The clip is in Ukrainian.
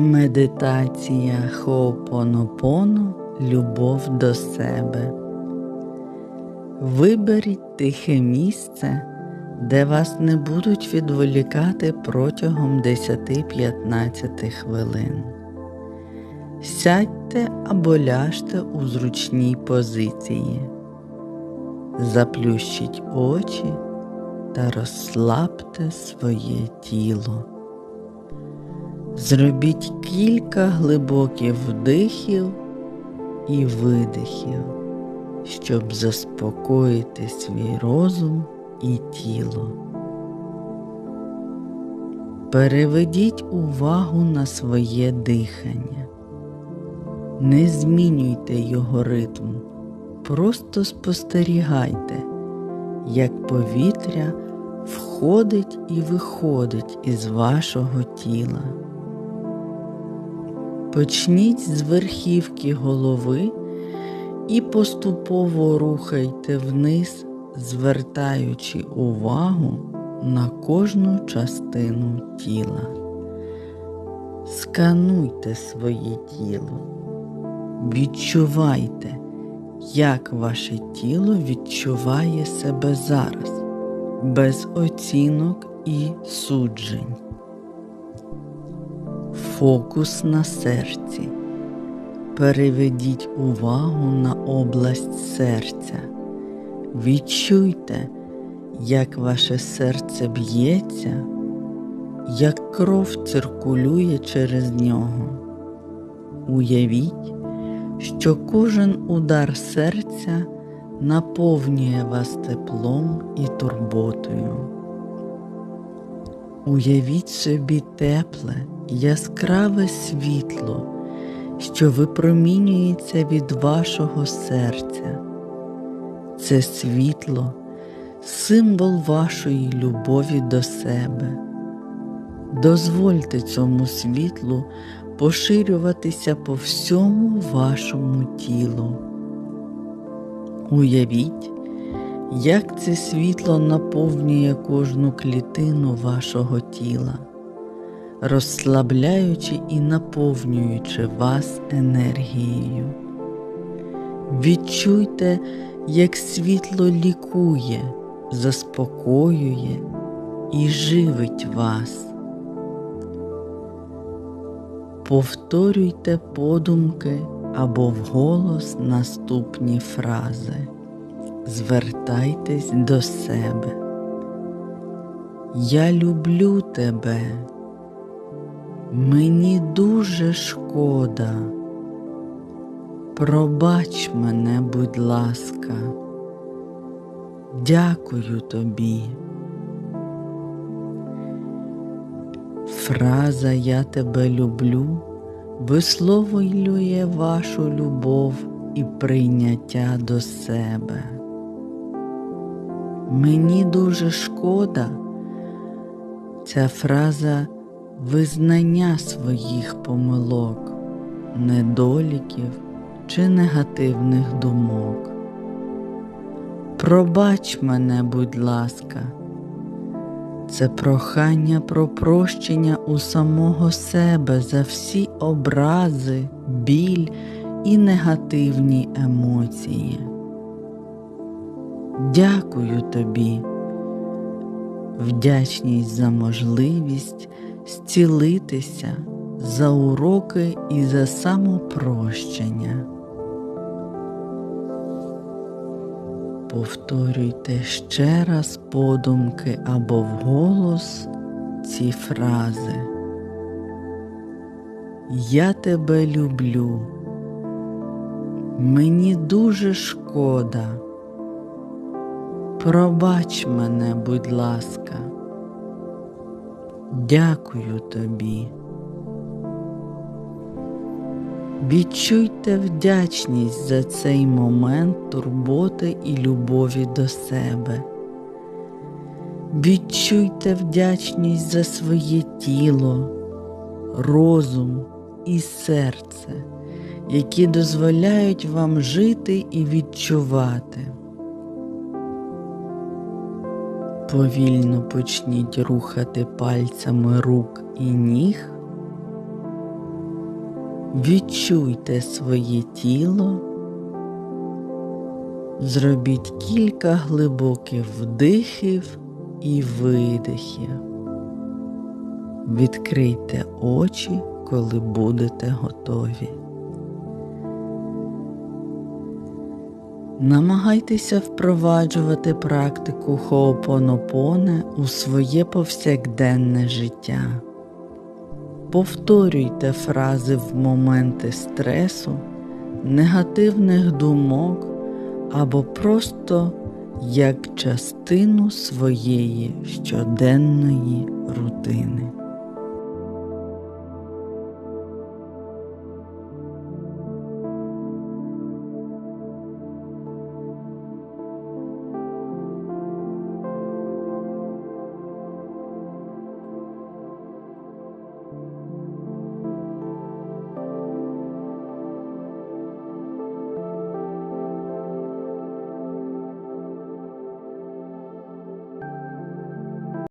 Медитація Хоопонопоно Любов до себе. Виберіть тихе місце, де вас не будуть відволікати протягом 10-15 хвилин. Сядьте або ляжте у зручній позиції. Заплющіть очі та розслабте своє тіло. Зробіть кілька глибоких вдихів і видихів, щоб заспокоїти свій розум і тіло. Переведіть увагу на своє дихання. Не змінюйте його ритм, просто спостерігайте, як повітря входить і виходить із вашого тіла. Почніть з верхівки голови і поступово рухайте вниз, звертаючи увагу на кожну частину тіла. Скануйте своє тіло, відчувайте, як ваше тіло відчуває себе зараз, без оцінок і суджень. Фокус на серці. Переведіть увагу на область серця. Відчуйте, як ваше серце б'ється, як кров циркулює через нього. Уявіть, що кожен удар серця наповнює вас теплом і турботою. Уявіть собі тепле яскраве світло, що випромінюється від вашого серця. Це світло символ вашої любові до себе. Дозвольте цьому світлу поширюватися по всьому вашому тілу. Уявіть, як це світло наповнює кожну клітину вашого тіла розслабляючи і наповнюючи вас енергією. Відчуйте, як світло лікує, заспокоює і живить вас. Повторюйте подумки або вголос наступні фрази. Звертайтесь до себе. Я люблю тебе. Мені дуже шкода. Пробач мене, будь ласка, дякую тобі. Фраза Я тебе люблю висловлює вашу любов і прийняття до себе. Мені дуже шкода. Ця фраза визнання своїх помилок, недоліків чи негативних думок. Пробач мене, будь ласка, це прохання про прощення у самого себе за всі образи, біль і негативні емоції. Дякую тобі, вдячність за можливість зцілитися за уроки і за самопрощення. Повторюйте ще раз подумки або вголос ці фрази. Я тебе люблю. Мені дуже шкода. Пробач мене, будь ласка. Дякую тобі. Відчуйте вдячність за цей момент турботи і любові до себе. Відчуйте вдячність за своє тіло, розум і серце, які дозволяють вам жити і відчувати. Повільно почніть рухати пальцями рук і ніг, Відчуйте своє тіло, зробіть кілька глибоких вдихів і видихів. Відкрийте очі, коли будете готові. Намагайтеся впроваджувати практику хоопонопоне у своє повсякденне життя. Повторюйте фрази в моменти стресу, негативних думок або просто як частину своєї щоденної рутини.